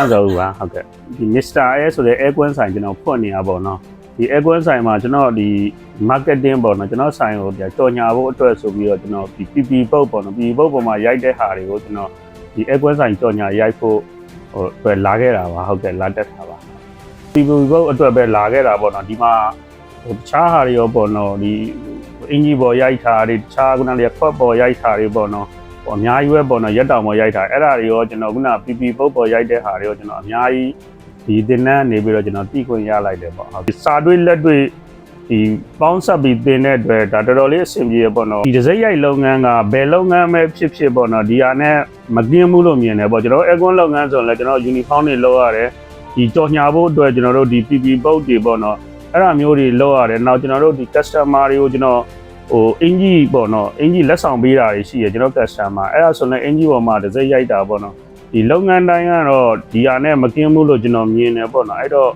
အဲ့ဒါဟုတ်ပါဟုတ်ကဲ့ဒီ Mr. Air ဆိုတဲ့ air ကွန်းဆိုင်ကျွန်တော်ဖွင့်နေရပါတော့ဒီ air ကွန်းဆိုင်မှာကျွန်တော်ဒီ marketing ပေါ့နော်ကျွန်တော်ဆိုင်ကိုပြန်ကြော်ညာဖို့အတွက်ဆိုပြီးတော့ကျွန်တော်ဒီ PP ပုတ်ပေါ့နော် PP ပုတ်ပေါ်မှာရိုက်တဲ့ဟာတွေကိုကျွန်တော်ဒီ air ကွန်းဆိုင်ကြော်ညာရိုက်ဖို့ဟိုအတွက်လာခဲ့တာပါဟုတ်ကဲ့လာတက်တာပါ PP ပုတ်အတွက်ပဲလာခဲ့တာပေါ့နော်ဒီမှာဟိုတခြားဟာတွေရောပေါ့နော်ဒီအင်ဂျီပေါ်ရိုက်တာတွေတခြားခုနလေးခွက်ပေါ်ရိုက်တာတွေပေါ့နော် ဟိုအများကြီးပဲပေါ့နော်ရက်တောင်ပေါ်ရိုက်တာအဲ့ဒါတွေရောကျွန်တော်ခုန PP ပုတ်ပေါ်ရိုက်တဲ့ဟာတွေရောကျွန်တော်အများကြီးဒီတင်နန်းနေပြီးတော့ကျွန်တော်တီးခွင့်ရလိုက်တယ်ပေါ့ဟုတ်ဒီစာတွေးလက်တွေဒီပေါင်းဆက်ပြီးတင်တဲ့အတွက်ဒါတော်တော်လေးအဆင်ပြေရပေါ့နော်ဒီဒစိမ့်ရိုက်လုပ်ငန်းကဘယ်လုပ်ငန်းပဲဖြစ်ဖြစ်ပေါ့နော်ဒီဟာနဲ့မကင်းဘူးလို့မြင်တယ်ပေါ့ကျွန်တော်အကွန်းလုပ်ငန်းဆိုရင်လည်းကျွန်တော် uniform တွေလုပ်ရတယ်ဒီကြော်ညာဖို့အတွက်ကျွန်တော်တို့ဒီ PP ပုတ်တွေပေါ့နော်အဲ့ဒါမျိုးတွေလုပ်ရတယ်နောက်ကျွန်တော်တို့ဒီ customer တွေကိုကျွန်တော် ဟိုအင်ကြီးပေါ့နော်အင်ကြီးလက်ဆောင်ပေးတာတွေရှိရကျွန်တော် customer အဲ့ဒါဆိုရင်အင်ကြီးပေါ်မှာတစ်စိမ့်ရိုက်တာပေါ့နော်ဒီလုပ်ငန်းတိုင်းကတော့ဒီဟာနဲ့မကင်းဘူးလို့ကျွန်တော်မြင်တယ်ပေါ့နော်အဲ့တော့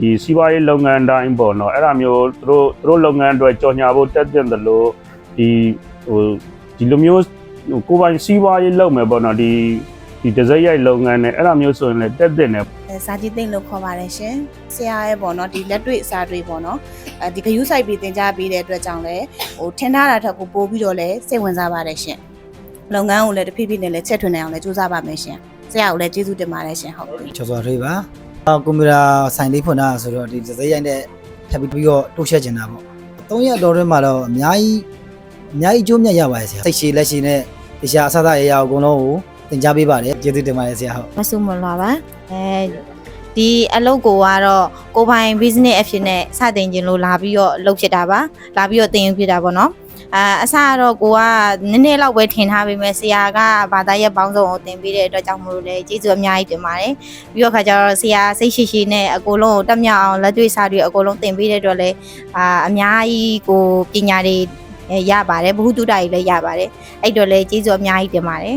ဒီစီးပွားရေးလုပ်ငန်းတိုင်းပေါ့နော်အဲ့ဒါမျိုးသူတို့သူတို့လုပ်ငန်းအတွက်ကြော်ညာဖို့တက်တင်တယ်လို့ဒီဟိုဒီလိုမျိုးဟိုကိုယ်ပိုင်စီးပွားရေးလုပ်မယ်ပေါ့နော်ဒီဒီတစ်စိမ့်ရိုက်လုပ်ငန်းနဲ့အဲ့ဒါမျိုးဆိုရင်လည်းတက်တင်တယ် အဲစာကြည့်သိမ့်လို့ခေါ်ပါတယ်ရှင်ဆရာရဲ့ပေါ့နော်ဒီလက်တွေ့အစာတွေပေါ့နော်အဲဒီဂယူးဆိုင်ပြီးသင်ကြားပေးတဲ့အတွက်ကြောင့်လည်းဟိုထင်ထားတာထက်ကိုပိုပြီးတော့လည်းစိတ်ဝင်စားပါတယ်ရှင်လုပ်ငန်းကိုလည်းတစ်ဖြည်းဖြည်းနဲ့လည်းချက်ထွင်နိုင်အောင်လည်းကြိုးစားပါမယ်ရှင်ဆရာကိုလည်းကျေးဇူးတင်ပါတယ်ရှင်ဟုတ်ပြီကျော်စောထွေးပါအော်ကွန်ပျူတာဆိုင်လေးဖွင့်တာဆိုတော့ဒီစစိရိုက်တဲ့ဖြတ်ပြီးတော့တိုးချက်ကျင်တာပေါ့၃ရက်တော်တွင်းမှာတော့အများကြီးအများကြီးအကျိုးမြတ်ရပါတယ်ဆရာစိတ်ရှည်လက်ရှည်နဲ့တရားအဆအဆရရအကုန်လုံးကို သင်ကြားပေးပါတယ်ကျေးဇူးတင်ပါတယ်ဆရာဟုတ်မဆုမလာပါအဲဒီအလုပ်ကိုကတော့ကိုပိုင် business အဖြစ်နဲ့စတင်ခြင်းလို့လာပြီးတော့လုပ်ဖြစ်တာပါလာပြီးတော့တင်ယူဖြစ်တာပေါ့နော်အာအစကတော့ကိုကနည်းနည်းလောက်ပဲထင်ထားပေမဲ့ဆရာကဘာသာရပ်ပေါင်းစုံကိုတင်ပေးတဲ့အတွက်ကြောင့်မလို့လေကျေးဇူးအများကြီးတင်ပါတယ်ပြီးတော့ခါကျတော့ဆရာစိတ်ရှိရှိနဲ့အကုန်လုံးကိုတက်မြောက်အောင်လက်တွေ့စာတွေအကုန်လုံးတင်ပေးတဲ့အတွက်လည်းအာအများကြီးကိုပညာတွေရပါတယ်ဘ ഹു တုဒ္ဒကြီးလည်းရပါတယ်အဲ့တော့လည်းကျေးဇူးအများကြီးတင်ပါတယ်